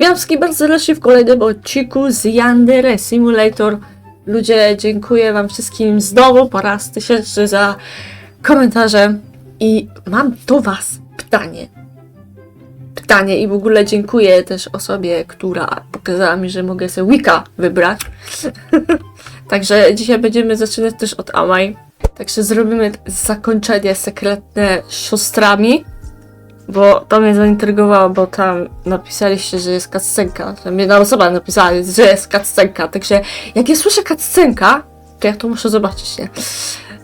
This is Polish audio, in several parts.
Witam bardzo serdecznie w kolejnym odcinku z Yandere Simulator. Ludzie, dziękuję wam wszystkim znowu po raz tysięczny za komentarze i mam do was pytanie. Pytanie i w ogóle dziękuję też osobie, która pokazała mi, że mogę sobie Wika wybrać. Także dzisiaj będziemy zaczynać też od Amai. Także zrobimy zakończenie sekretne siostrami. Bo to mnie zaintrygowało, bo tam napisaliście, że jest cutscenka. Tam jedna osoba napisała, że jest cutscenka. Także jak ja słyszę cutscenka, to ja to muszę zobaczyć, nie?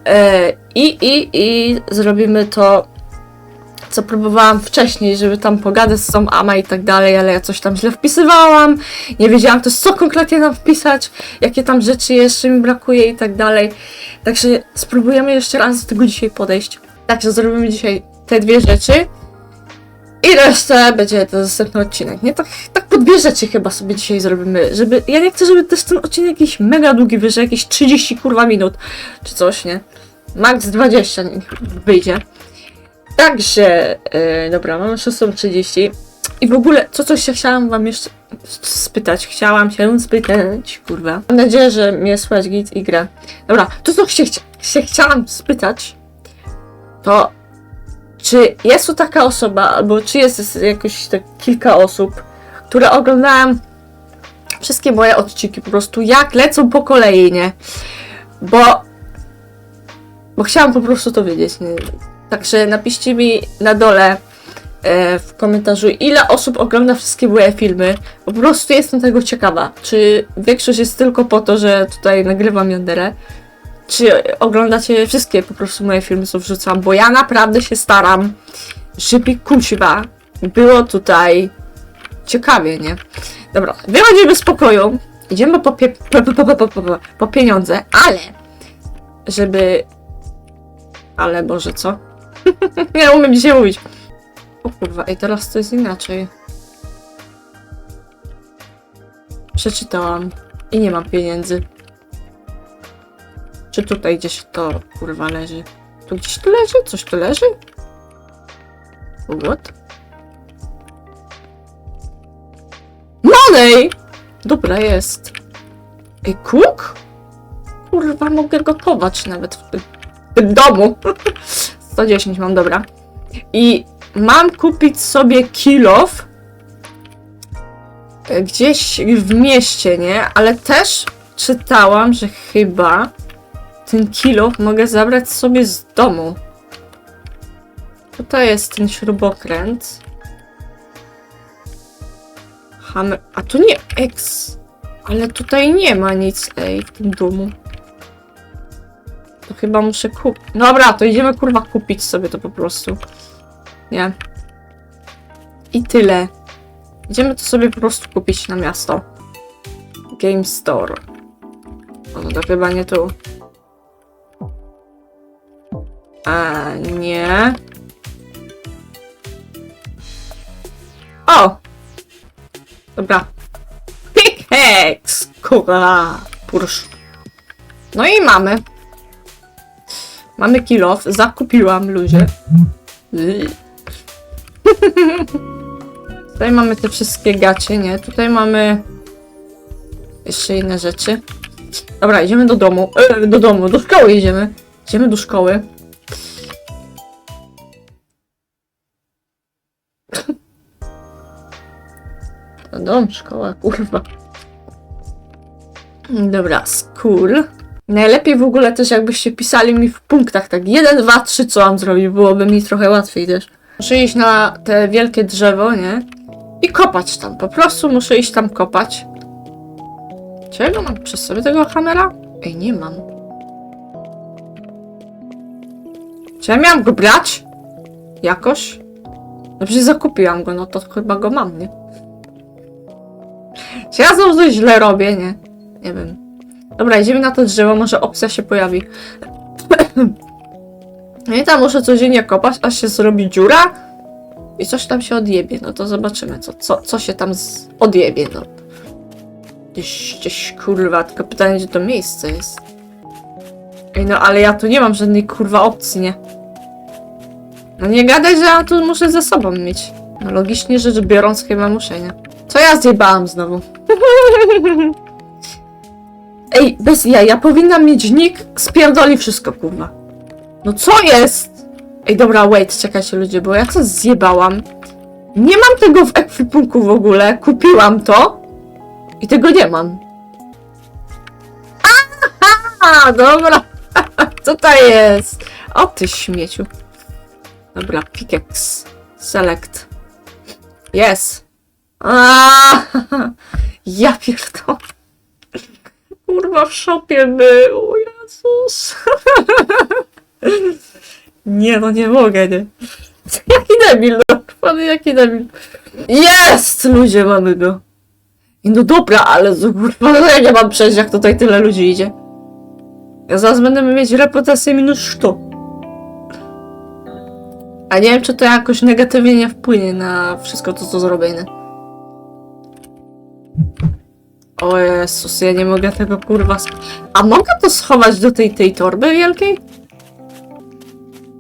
E, I, i, i zrobimy to, co próbowałam wcześniej, żeby tam pogadać z tą Ama i tak dalej, ale ja coś tam źle wpisywałam. Nie wiedziałam też, co konkretnie tam wpisać, jakie tam rzeczy jeszcze mi brakuje i tak dalej. Także spróbujemy jeszcze raz do tego dzisiaj podejść. Także zrobimy dzisiaj te dwie rzeczy. I resztę będzie to następny odcinek. Nie tak, tak po dwie rzeczy chyba sobie dzisiaj zrobimy. Żeby. Ja nie chcę, żeby też ten odcinek jakiś mega długi wyżej, jakieś 30 kurwa minut czy coś, nie? Max 20 niech wyjdzie. Także, yy, dobra, mamy 6.30. I w ogóle, co coś się chciałam wam jeszcze spytać. Chciałam się spytać, kurwa. Mam nadzieję, że mnie słychać git i gra. Dobra, to co się, chcia- się chciałam spytać, to czy jest tu taka osoba, albo czy jest jakoś tak kilka osób, które oglądałem wszystkie moje odcinki po prostu jak lecą po kolei, nie? Bo bo chciałam po prostu to wiedzieć, nie? Także napiszcie mi na dole e, w komentarzu, ile osób ogląda wszystkie moje filmy. Po prostu jestem tego ciekawa. Czy większość jest tylko po to, że tutaj nagrywam Yanderę, czy oglądacie wszystkie po prostu moje filmy, co wrzucam, bo ja naprawdę się staram, żeby kuźwa było tutaj ciekawie, nie? Dobra, wychodzimy z pokoju, idziemy po, pie- po, po, po, po, pieniądze, ale żeby... Ale Boże, co? nie umiem dzisiaj mówić. O kurwa, i teraz to jest inaczej. Przeczytałam i nie mam pieniędzy. Czy tutaj gdzieś to kurwa leży? Tu gdzieś tu leży? Coś tu leży? What? Money! Dobra, jest. Ej, cook? Kurwa, mogę gotować nawet w tym, w tym domu. 110 mam, dobra. I mam kupić sobie kilof e, gdzieś w mieście, nie? Ale też czytałam, że chyba ten kilo mogę zabrać sobie z domu. Tutaj jest ten śrubokręt. Hammer. A tu nie X. Ale tutaj nie ma nic, ej, w tym domu. To chyba muszę kupić. Dobra, to idziemy kurwa kupić sobie to po prostu. Nie. I tyle. Idziemy to sobie po prostu kupić na miasto. Game Store. No to chyba nie tu. A nie. O! Dobra. Pickaxe! Kurwa! Pursz. No i mamy. Mamy kilof. Zakupiłam ludzie. Tutaj mamy te wszystkie gacie, nie? Tutaj mamy jeszcze inne rzeczy. Dobra, idziemy do domu. E, do domu, do szkoły idziemy. Idziemy do szkoły. Dom, szkoła, kurwa. Dobra, school. Najlepiej w ogóle też jakbyście pisali mi w punktach, tak 1, 2, 3, co mam zrobić, byłoby mi trochę łatwiej też. Muszę iść na te wielkie drzewo, nie? I kopać tam, po prostu muszę iść tam kopać. Czego mam przy sobie tego kamera? Ej, nie mam. Czy ja miałam go brać? Jakoś? No przecież zakupiłam go, no to chyba go mam, nie? Czy ja znowu coś źle robię, nie? Nie wiem. Dobra, idziemy na to drzewo, może opcja się pojawi. No i tam muszę codziennie kopać, aż się zrobi dziura i coś tam się odjebie. No to zobaczymy, co, co, co się tam z... odjebie, no. Gdzieś, gdzieś, kurwa, tylko pytanie, gdzie to miejsce jest. Ej, no ale ja tu nie mam żadnej, kurwa, opcji, nie? No nie gadaj, że ja tu muszę ze sobą mieć. No logicznie rzecz biorąc chyba muszę, nie? Co ja zjebałam znowu? Ej, bez ja, ja powinnam mieć nick, spierdoli wszystko, kurwa. No co jest? Ej, dobra, wait, czekajcie ludzie, bo ja coś zjebałam. Nie mam tego w ekwipunku w ogóle, kupiłam to i tego nie mam. Aha, dobra. Co to jest? O ty śmieciu. Dobra, pickaxe. Select. Yes. A, ja pierdolę. Kurwa w szopie był. O Jezus. Nie, no nie mogę, nie. Jaki debil, no. Pan jaki debil. Jest! Ludzie, mamy go. No dobra, ale kurwa, no ja nie mam przejść, jak tutaj tyle ludzi idzie. Ja zaraz będę mieć reputację minus 100. A nie wiem, czy to jakoś negatywnie nie wpłynie na wszystko to, co zrobię, O Jezus, ja nie mogę tego kurwa A mogę to schować do tej, tej torby wielkiej?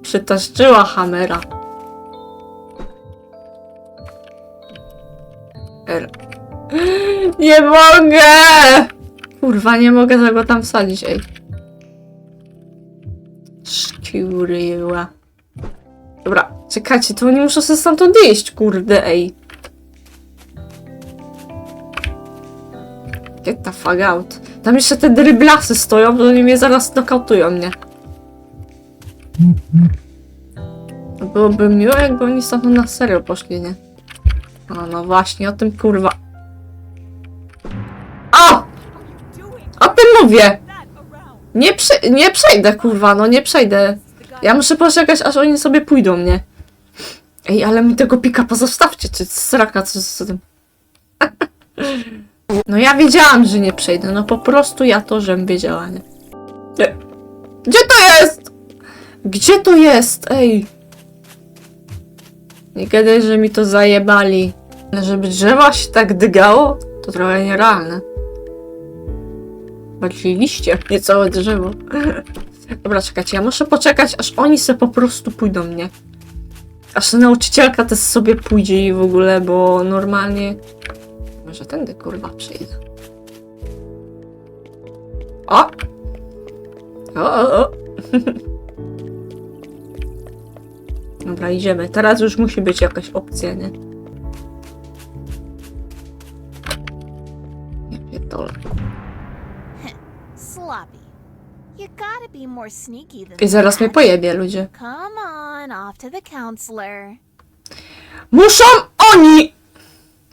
Przytaszczyła Hamera. R. Nie mogę! Kurwa, nie mogę tego tam wsadzić, ej. Szkiuryła. Dobra, czekajcie, to nie muszę sobie stamtąd iść, kurde, ej. Get the fuck out. Tam jeszcze te dryblasy stoją, to oni mnie zaraz nokautują, mnie. Byłoby miło, jakby oni stamtąd na serio poszli, nie? No, no właśnie, o tym kurwa. O! O tym mówię! Nie, prze nie przejdę, kurwa, no nie przejdę. Ja muszę poczekać, aż oni sobie pójdą, nie? Ej, ale mi tego pika pozostawcie, czy sraka, co z tym? No ja wiedziałam, że nie przejdę, no po prostu ja to, żem wiedziała, nie? Nie. Gdzie to jest? Gdzie to jest? Ej. Nie gadaj, że mi to zajebali. Ale żeby drzewo się tak dygało, to trochę nierealne. Bardziej liście, nie całe drzewo. Dobra, czekajcie, ja muszę poczekać, aż oni se po prostu pójdą, nie? Aż nauczycielka też sobie pójdzie i w ogóle, bo normalnie... Może tędy, kurwa, przyjdę. O! O, o, o! Dobra, idziemy. Teraz już musi być jakaś opcja, nie? Nie pierdolę. Sloppy. You gotta be more sneaky than I zaraz mnie pojebie, ludzie. Come on, off to the counselor. Muszą oni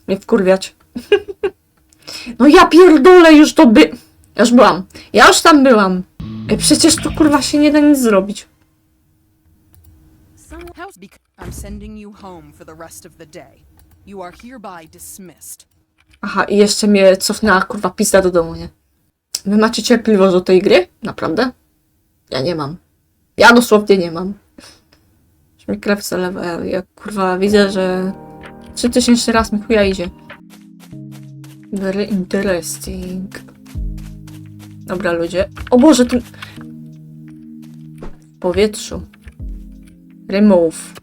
mnie wkurwiać. No ja pierdolę, już to by... Ja już byłam. Ja już tam byłam. Ej, przecież tu kurwa się nie da nic zrobić. House bec- I'm sending you home for the rest of the day. You are hereby dismissed. Aha, i jeszcze mnie cofnęła kurwa pizda do domu, nie? Wy macie cierpliwość do tej gry? Naprawdę? Ja nie mam. Ja dosłownie nie mam. Już mi krew zalewa. Ja, ja kurwa widzę, że 3000 raz mi chuja idzie. Very interesting. Dobra, ludzie. O Boże, tu... W powietrzu. Remove.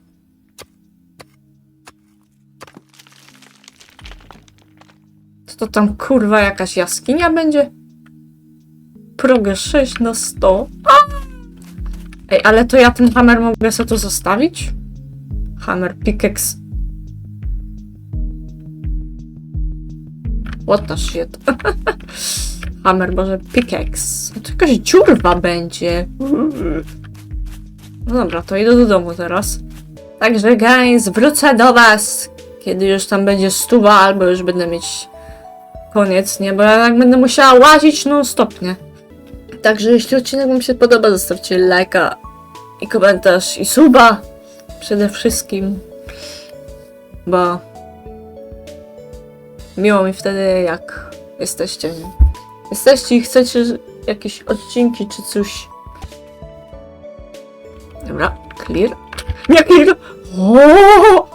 Co to tam kurwa jakaś jaskinia będzie? Progę 6 na 100. A! Ej, ale to ja ten hammer mogę sobie tu zostawić? Hammer, pickaxe. What the shit? hammer, może pickaxe. To jakaś dziurwa będzie. No dobra, to idę do domu teraz. Także guys, wrócę do was, kiedy już tam będzie stuwa, albo już będę mieć koniec, nie? Bo ja tak będę musiała łazić non stop, nie? Także jeśli odcinek wam się podoba, zostawcie lajka i komentarz i suba przede wszystkim, bo miło mi wtedy, jak jesteście. Jesteście i chcecie jakieś odcinki czy coś. Dobra, clear. Nie clear! O!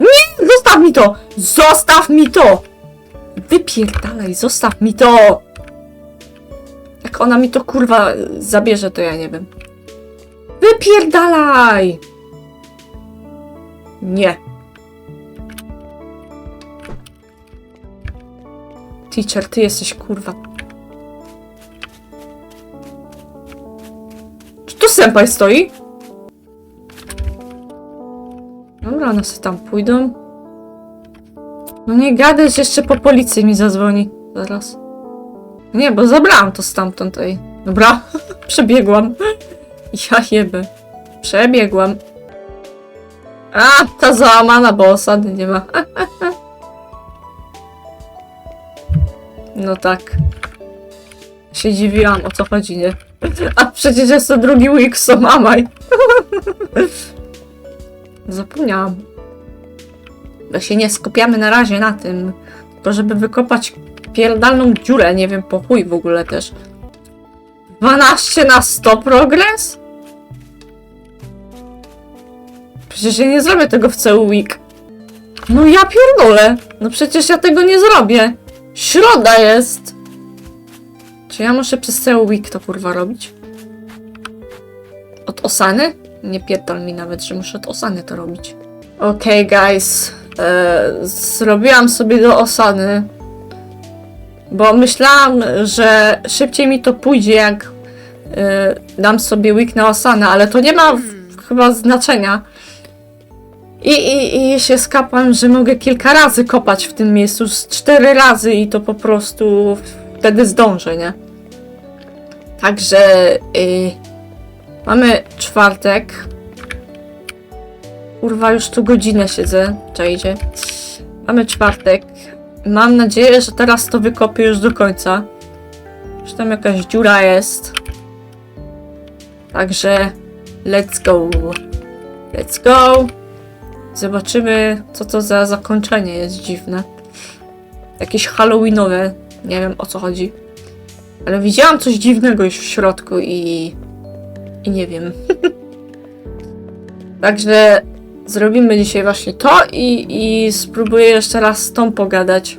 Nie! Zostaw mi to! Zostaw mi to! Wypierdalaj, zostaw mi to! Jak ona mi to kurwa zabierze, to ja nie wiem. Wypierdalaj! Nie. Teacher, ty jesteś kurwa. Czy tu senpai stoi? Dobra, one sobie tam pójdą. No nie gadać, jeszcze po policji mi zadzwoni. Zaraz. Nie, bo zabrałam to stamtąd. Ej. Dobra, przebiegłam. Ja jebę. Przebiegłam. A, ta załamana, bo osady nie ma. No tak. Się dziwiłam, o co chodzi, nie? A przecież jest to drugi so mamaj. Zapomniałam. Bo się nie skupiamy na razie na tym. Tylko żeby wykopać pierdalną dziurę, nie wiem po chuj w ogóle też. 12 na 100 progres? Przecież ja nie zrobię tego w cały week. No ja pierdolę. No przecież ja tego nie zrobię. Środa jest. Czy ja muszę przez cały week to kurwa robić? Od osany? Nie pierdol mi nawet, że muszę od osany to robić. Okej, guys. E, zrobiłam sobie do osany. Bo myślałam, że szybciej mi to pójdzie, jak e, dam sobie week na osanę, ale to nie ma chyba znaczenia. I, i, I się skapłam, że mogę kilka razy kopać w tym miejscu, z cztery razy i to po prostu wtedy zdążę, nie? Także y, mamy czwartek. Kurwa, już tu godzinę siedzę, czajcie. Mamy czwartek. Mam nadzieję, że teraz to wykopię już do końca. Że tam jakaś dziura jest. Także let's go. Let's go. Zobaczymy, co to za zakończenie jest dziwne. Jakieś halloweenowe. Nie wiem o co chodzi. Ale widziałam coś dziwnego już w środku i. i nie wiem. Także zrobimy dzisiaj właśnie to i, i spróbuję jeszcze raz z tą pogadać.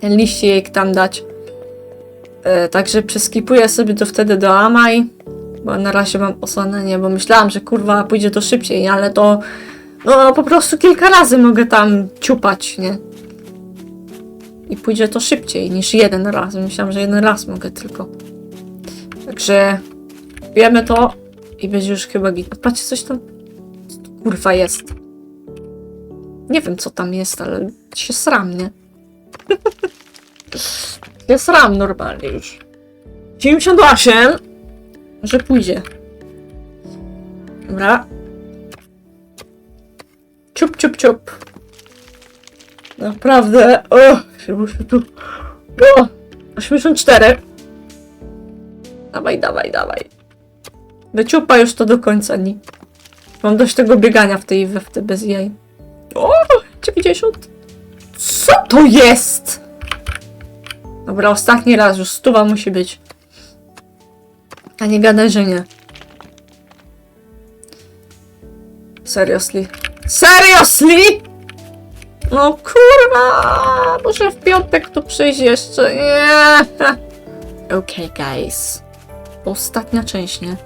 Ten liścik tam dać. E, także przeskipuję sobie to wtedy do Amaj. Bo na razie mam osanenie, bo myślałam, że kurwa pójdzie to szybciej, ale to no po prostu kilka razy mogę tam ciupać, nie? I pójdzie to szybciej niż jeden raz. Myślałam, że jeden raz mogę tylko. Także wiemy to i będzie już chyba git. Patrzcie, coś tam to kurwa jest. Nie wiem, co tam jest, ale się sram, nie? się sram normalnie już. 98 że pójdzie. Dobra. Ciup, ciup, ciup. Naprawdę. O, muszę tu. O, 84. Dawaj, dawaj, dawaj. Wyciupa już to do końca dni. Mam dość tego biegania w tej we w te bez jaj. O, 90. Co to jest? Dobra, ostatni raz, już stuwa musi być. A nie gadaj, że nie. Seriously. Seriously? No kurwa, muszę w piątek tu przyjść jeszcze. Nie. Okej, guys. Ostatnia część, nie?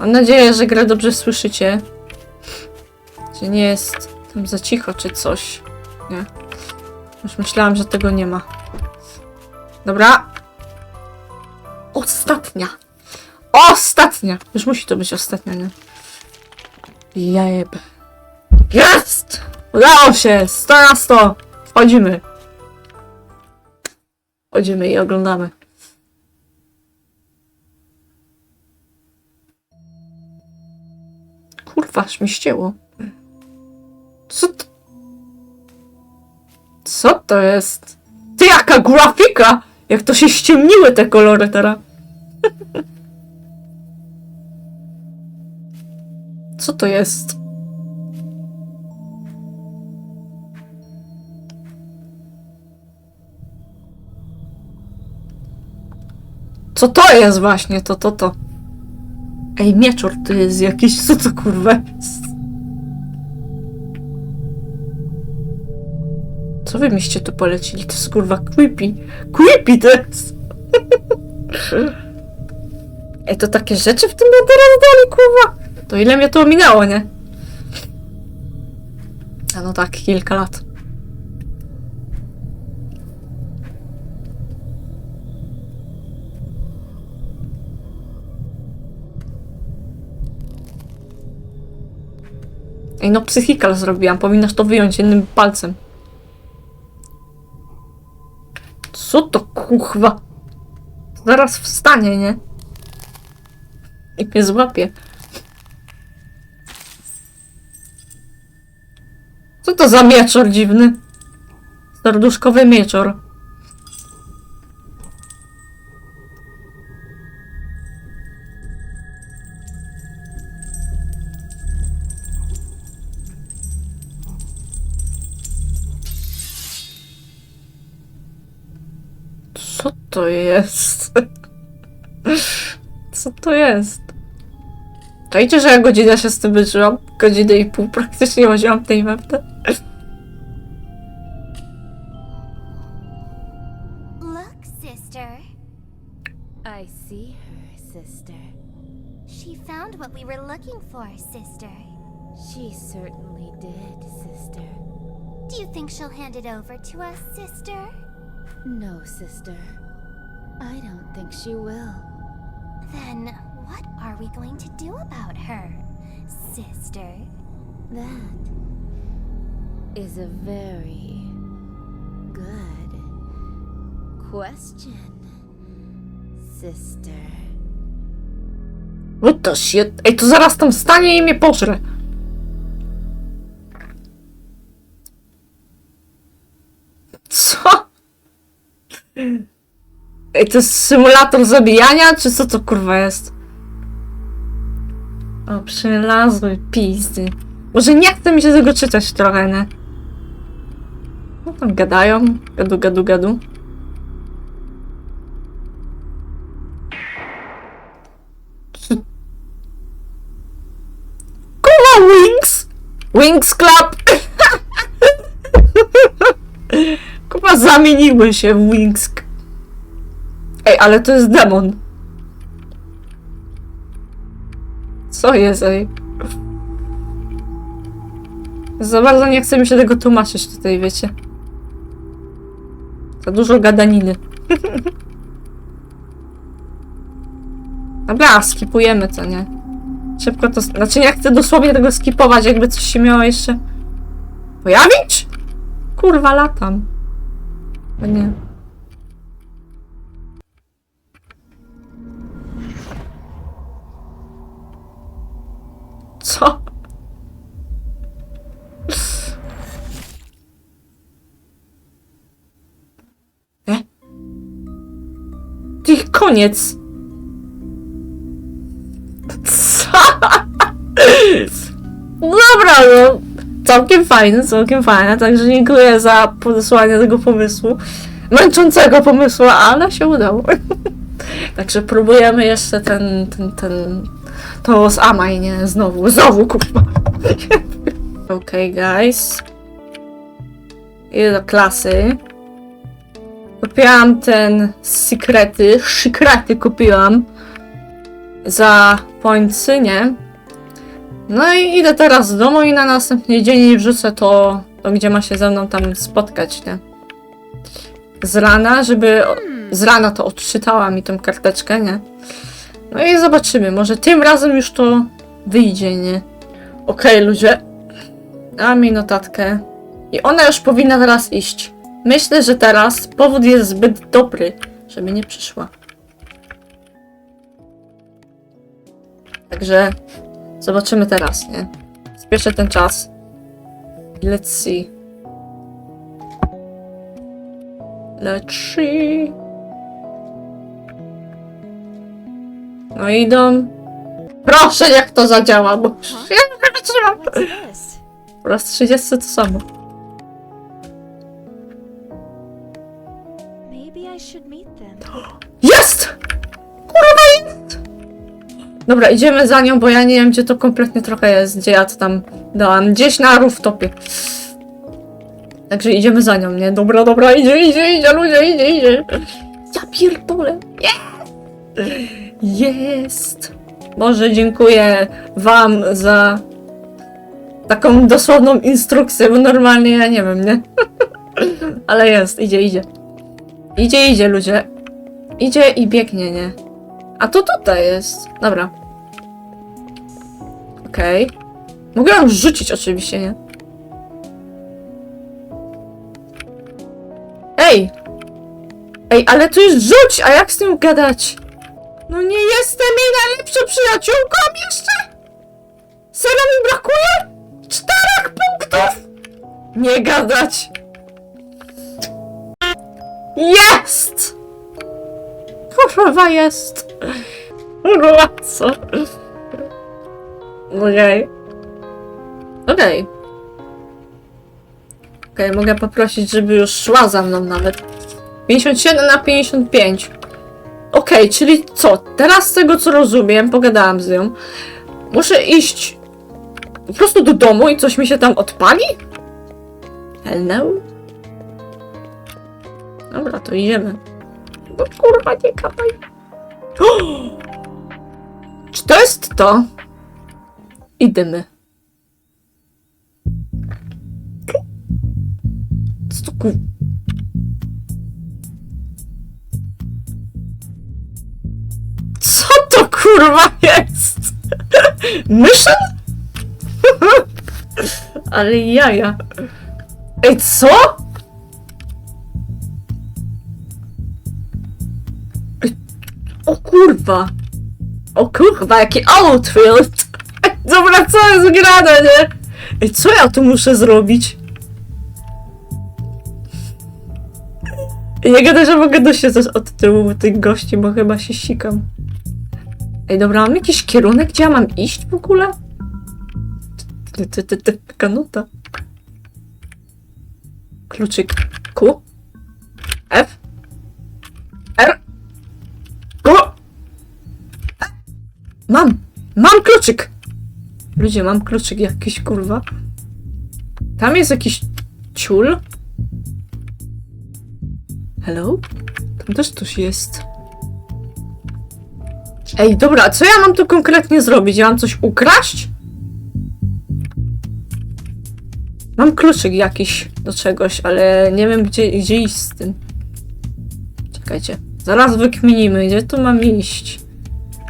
Mam nadzieję, że grę dobrze słyszycie. Że nie jest tam za cicho czy coś. Nie. Już myślałam, że tego nie ma. Dobra. Ostatnia. Ostatnia! Już musi to być ostatnia, nie? Jajeb. Jest! Udało się! 100 na 100! Wchodzimy. Wchodzimy i oglądamy. Kurwa, aż mi ścięło. Co to? Co to jest? Ty, jaka grafika! Jak to się ściemniły te kolory teraz. Co to jest? Co to jest właśnie? To, to, to. Ej, mieczor to jest jakiś, co to kurwa jest? Co wy miście tu polecili? To jest kurwa creepy. Creepy to jest! Ej, to takie rzeczy w tym teraz dali, kurwa! To ile mnie to minęło, nie? A no tak, kilka lat. Ej, no psychikal zrobiłam, powinnaś to wyjąć jednym palcem. Co to kuchwa? Zaraz wstanie, nie? I mnie złapie. Co to za mieczor dziwny? Serduszkowy mieczor. To jest? Co to jest? Czajcie, że ja godzinę się z tym wyżyłam? Godzinę i pół praktycznie łaziłam tej mapce. Look, sister. I see her, sister. She found what we were looking for, sister. She certainly did, sister. Do you think she'll hand it over to us, sister? No, sister. I don't think she will. Then what are we going to do about her, sister? That is a very good question, sister. What the shit? Ej, to zaraz tam stanie i mnie pożre. Co? Ej, to jest symulator zabijania, czy co to kurwa jest? O, przylazły pizdy. Może nie chce mi się tego czytać trochę, nie? No tam gadają, gadu, gadu, gadu. Czy Kurwa, Wings! Wings Club! Kurwa, zamieniły się w Wings. Ej, ale to jest demon. Co jest, ej? Za bardzo nie chce mi się tego tłumaczyć tutaj, wiecie. Za dużo gadaniny. Dobra, skipujemy to, nie? Szybko to... Znaczy nie chcę dosłownie tego skipować, jakby coś się miało jeszcze pojawić? Kurwa, latam. O nie. Koniec. Co? Dobra, no. Całkiem fajne, całkiem fajne, także dziękuję za podesłanie tego pomysłu. Męczącego pomysłu, ale się udało. Także próbujemy jeszcze ten, ten, ten, to z Amaj, nie? Znowu, znowu, kurwa. Okej, guys. Idę do klasy. Kupiłam ten sekrety, sekrety kupiłam za pońcy, nie? No i idę teraz do domu i na następny dzień wrzucę to, to gdzie ma się ze mną tam spotkać, nie? Z rana, żeby z rana to odczytała mi tą karteczkę, nie? No i zobaczymy, może tym razem już to wyjdzie, nie? Okej, ludzie. Dałam mi notatkę. I ona już powinna teraz iść. Myślę, że teraz powód jest zbyt dobry, żeby nie przyszła. Także zobaczymy teraz, nie? Spieszę ten czas. Let's see. Let's see. No idą. Proszę, jak to zadziała, bo ja nie wytrzymam. Po raz 30 to samo. Dobra, idziemy za nią, bo ja nie wiem, gdzie to kompletnie trochę jest, gdzie ja to tam dałam. Gdzieś na rooftopie. Także idziemy za nią, nie? Dobra, dobra, idzie, idzie, idzie, ludzie, idzie, idzie. Ja pierdolę. Jest! Jest! Boże, dziękuję wam za taką dosłowną instrukcję, bo normalnie ja nie wiem, nie? Ale jest, idzie, idzie. Idzie, idzie, ludzie. Idzie i biegnie, nie? A to tutaj jest. Dobra. Okej. Mogę ją rzucić oczywiście, nie? Ej! Ej, ale to jest rzuć, a jak z tym gadać? No nie jestem jej najlepszą przyjaciółką jeszcze? Serio mi brakuje? Czterech punktów! Nie gadać! Jest! Kurwa jest! Co? Okej. Okej. Okej, mogę poprosić, żeby już szła za mną nawet. 57 na 55. Okej, czyli co? Teraz z tego co rozumiem, pogadałam z nią. Muszę iść po prostu do domu i coś mi się tam odpali? Hello? Dobra, to idziemy. No kurwa, nie kapaj. Czy to jest to? Idziemy. Co to. Co to kurwa jest? Mission? Ale jaja. Ej, co? O kurwa. O kurwa, jaki outfit. Ej, Dobra, co jest grane, nie? Ej, co ja tu muszę zrobić? Nie gadaj, że mogę dosiedzać od tyłu tych gości, bo chyba się sikam. Ej, dobra, mam jakiś kierunek, gdzie ja mam iść w ogóle? Ty, ty, ty, ty, taka nuta. Kluczyk. Q. F. Mam! Mam kluczyk! Ludzie, mam kluczyk jakiś, kurwa. Tam jest jakiś ciul. Hello? Tam też coś jest. Ej, dobra, co ja mam tu konkretnie zrobić? Ja mam coś ukraść? Mam kluczyk jakiś do czegoś, ale nie wiem gdzie, gdzie iść z tym. Czekajcie. Zaraz wykminimy, gdzie tu mam iść.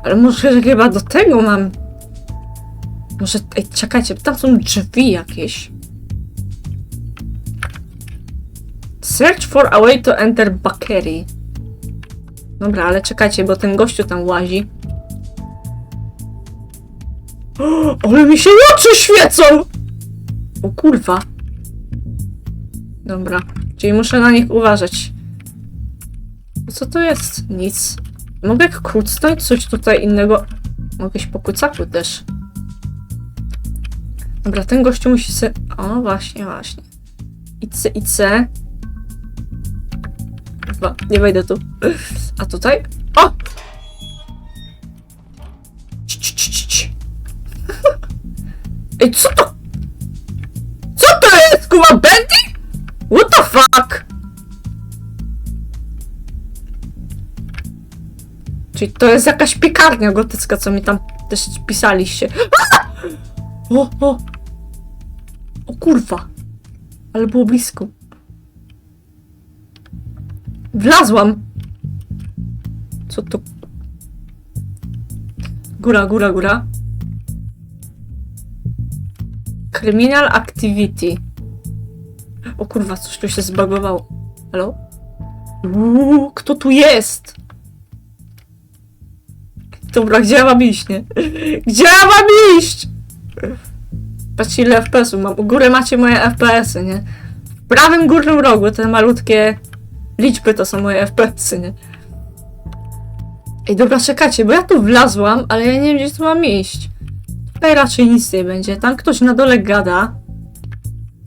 Ale może chyba do tego mam. Może. Ej, czekajcie, tam są drzwi jakieś. Search for a way to enter bakery. Dobra, ale czekajcie, bo ten gościu tam łazi. O, ale mi się oczy świecą! O kurwa. Dobra, czyli muszę na nich uważać. Co to jest? Nic. Mogę kucnąć coś tutaj innego. Mogę iść po też. Dobra, ten gościu musi se... O, właśnie, właśnie. IC, IC. Chyba, nie wejdę tu. A tutaj? O! Ej, co to? Co to jest, kuba Bendy? What the fuck? Czyli to jest jakaś piekarnia gotycka, co mi tam też pisaliście. O, o! O kurwa! Ale było blisko. Wlazłam! Co to? Góra, góra, góra. Criminal Activity. O kurwa, coś tu się zbagowało. Halo? Uuu, kto tu jest? Dobra, gdzie ja mam iść, nie? Gdzie ja mam iść? Patrzcie ile FPS-ów mam. U góry macie moje FPS-y, nie? W prawym górnym rogu te malutkie liczby to są moje FPS-y, nie? Ej, dobra, czekajcie, bo ja tu wlazłam, ale ja nie wiem, gdzie tu mam iść. Tutaj raczej nic nie będzie. Tam ktoś na dole gada.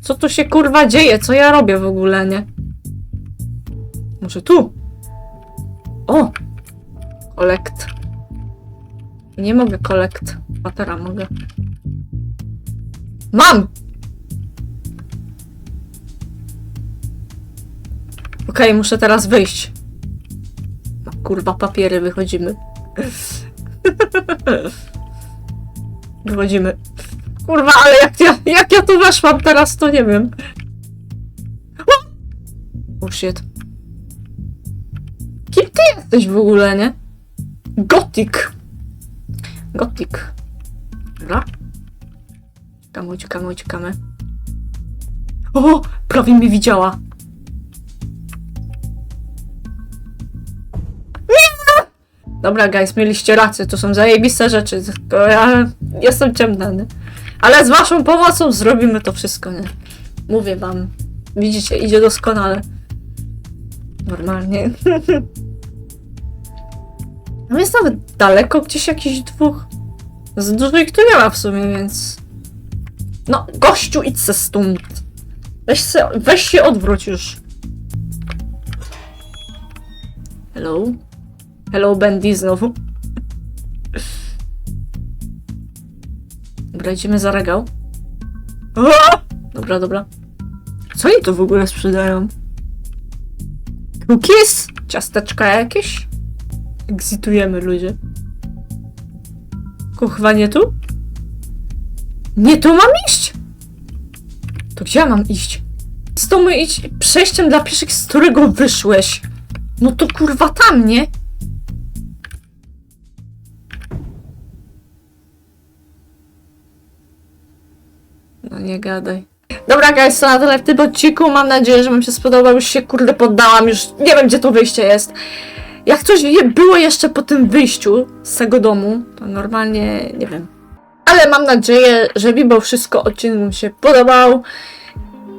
Co tu się kurwa dzieje? Co ja robię w ogóle, nie? Może tu? O! Kolekt. Nie mogę kolekt. Patera mogę. Mam! Okej, muszę teraz wyjść. No, kurwa, papiery, wychodzimy. Wychodzimy. Kurwa, ale jak ja, jak ja tu weszłam teraz, to nie wiem. Oh shit. Kim ty jesteś w ogóle, nie? Gothic. Gothic. Dobra. Uciekamy, uciekamy, uciekamy. O! Prawie mnie widziała. Dobra, guys, mieliście rację, to są zajebiste rzeczy, tylko ja jestem ciemna, nie? Ale z waszą pomocą zrobimy to wszystko, nie? Mówię wam. Widzicie, idzie doskonale. Normalnie. No jest nawet daleko gdzieś jakiś dwóch. Z dużo ich tu nie ma w sumie, więc... No, gościu, idź se stąd. Weź, se, weź się odwróć już. Hello? Hello, Bendy znowu. Dobra, idziemy za regał. Dobra, dobra. Co oni to w ogóle sprzedają? Cookies? Ciasteczka jakieś? Exitujemy, ludzie. Kuchwa, nie tu? Nie tu mam iść? To gdzie ja mam iść? Z domu idź przejściem dla pieszych, z którego wyszłeś. No to kurwa tam, nie? No nie gadaj. Dobra, guys, to na tyle w tym odcinku. Mam nadzieję, że wam się spodobał. Już się kurde poddałam, już nie wiem, gdzie to wyjście jest. Jak coś je- było jeszcze po tym wyjściu z tego domu, to normalnie nie wiem. Ale mam nadzieję, że mimo wszystko odcinek wam się podobał.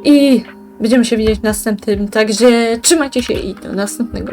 I będziemy się widzieć w następnym. Także trzymajcie się i do następnego.